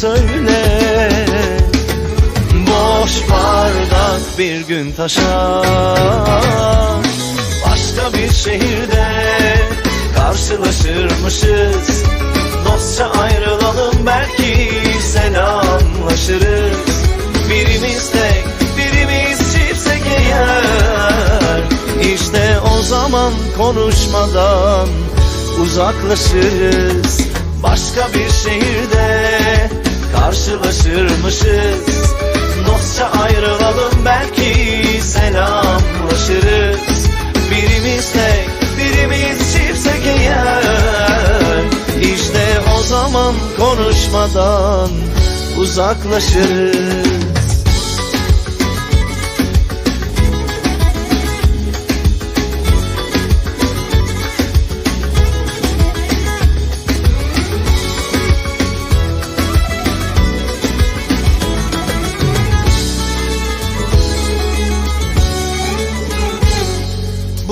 söyle. Boş bardak bir gün taşar Başka bir şehirde karşılaşırmışız. Dostça ayrılalım belki selamlaşırız. Birimiz tek birimiz çiftsek eğer. İşte o zaman konuşmadan uzaklaşırız. Başka bir şehirde karşılaşırmışız. Dostça ayrılalım belki selamlaşırız. Birimiz tek birimiz çiftsek eğer. İşte o zaman konuşmadan uzaklaşırız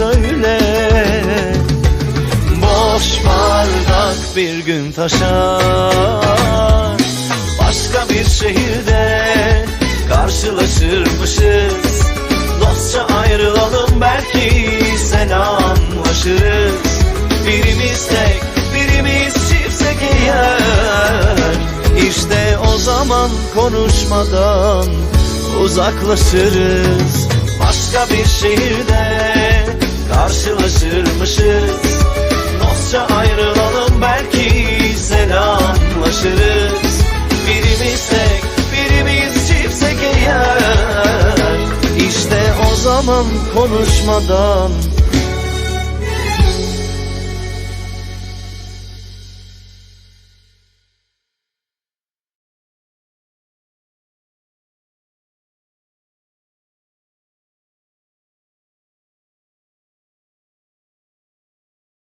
söyle. Boş bardak bir gün taşar. Başka bir şehirde karşılaşırmışız. Dostça ayrılalım belki selamlaşırız Birimiz tek birimiz çiftsek eğer. İşte o zaman konuşmadan uzaklaşırız. Başka bir şehirde karşılaşırmışız. Dostça ayrılalım belki selamlaşırız Birimiz tek birimiz çiftsek eğer İşte o zaman konuşmadan